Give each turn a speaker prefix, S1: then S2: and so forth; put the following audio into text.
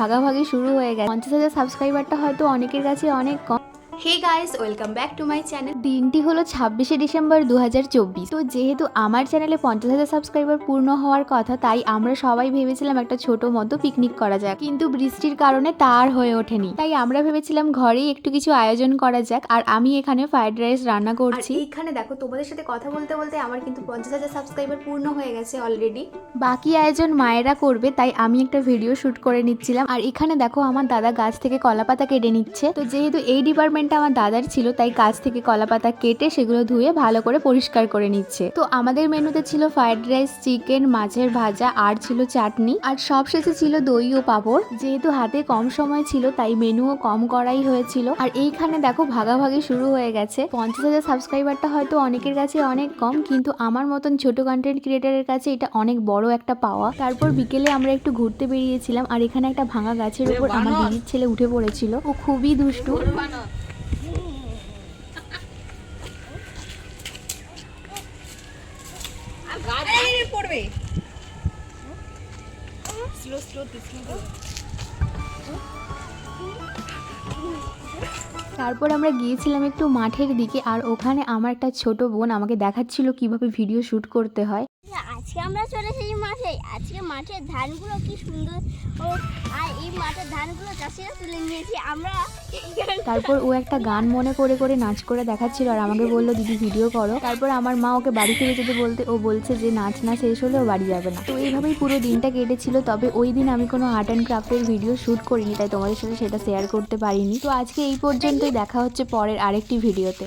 S1: ভাগাভাগি শুরু হয়ে গেছে। পঞ্চাশ হাজার সাবস্ক্রাইবারটা হয়তো অনেকের কাছে অনেক কম।
S2: Hey guys welcome back to my channel
S1: দিনটি হলো ছাব্বিশে ডিসেম্বর দুহাজার চব্বিশ। তো যেহেতু আমার চ্যানেলে পঞ্চাশ হাজার সাবস্ক্রাইবার পূর্ণ হওয়ার কথা তাই আমরা সবাই ভেবেছিলাম একটা ছোট মতো পিকনিক করা যাক। কিন্তু বৃষ্টির কারণে তা আর হয়ে ওঠেনি। তাই আমরা ভেবেছিলাম ঘরেই একটু কিছু আয়োজন করা যাক আর আমি এখানে ফ্রাইড রাইস রান্না করছি।
S2: এখানে দেখো তোমাদের সাথে কথা বলতে বলতে আমার কিন্তু পঞ্চাশ হাজার সাবস্ক্রাইবার পূর্ণ হয়ে গেছে অলরেডি
S1: বাকি আয়োজন মায়েরা করবে তাই আমি একটা ভিডিও শুট করে নিচ্ছিলাম। আর এখানে দেখো আমার দাদা গাছ থেকে কলা পাতা কেটে নিচ্ছে। তো যেহেতু এই ডিপার্টমেন্টটা আমার দাদার ছিল তাই গাছ থেকে কলা পাতা কেটে সেগুলো ধুয়ে ভালো করে পরিষ্কার করে নিচ্ছে। তো আমাদের মেনুতে ছিল ফ্রাইড রাইস চিকেন মাছের ভাজা আর ছিল চাটনি। আর সব শেষে ছিল দই ও পাঁপড়। যেহেতু হাতে কম সময় ছিল তাই মেনুও কম করাই হয়েছিল। আর এইখানে দেখো ভাগাভাগি শুরু হয়ে গেছে। পঞ্চাশ হাজার সাবস্ক্রাইবারটা হয়তো অনেকের কাছে অনেক কম কিন্তু আমার মতন ছোট কন্টেন্ট ক্রিয়েটারের কাছে এটা অনেক বড় একটা পাওয়া। তারপর বিকেলে আমরা একটু ঘুরতে বেরিয়েছিলাম আর এখানে একটা ভাঙা গাছের উপর আমার দিদির ছেলে উঠে পড়েছিল। ও খুবই দুষ্টু।
S2: পড়বে
S1: তারপর আমরা গিয়েছিলাম একটু মাঠের দিকে আর ওখানে আমার একটা ছোট বোন আমাকে দেখাচ্ছিল কীভাবে ভিডিও শুট করতে হয়।
S3: আজকে আমরা চলে এসেছি মাঠে আজকে মাঠের ধানগুলো কি সুন্দর। ও, আর এই মাঠের ধানগুলো চাষিরা তুলে নিয়েছি, আমরা
S1: তারপর ও একটা গান মনে করে করে নাচ করে দেখাচ্ছিল আর আমাকে বলল, দিদি ভিডিও করো। তারপর আমার মা ওকে বাড়ি ফিরে যেতে বলতে, ও বলছে যে, নাচ না শেষ হলে ও বাড়ি যাবে না। তো এইভাবেই পুরো দিনটা কেটেছিল, তবে ওই দিন আমি কোনো আর্ট অ্যান্ড ক্রাফটের ভিডিও শ্যুট করিনি, তাই তোমাদের সাথে সেটা শেয়ার করতে পারিনি। তো আজকে এই পর্যন্তই, দেখা হচ্ছে পরের আরেকটি ভিডিওতে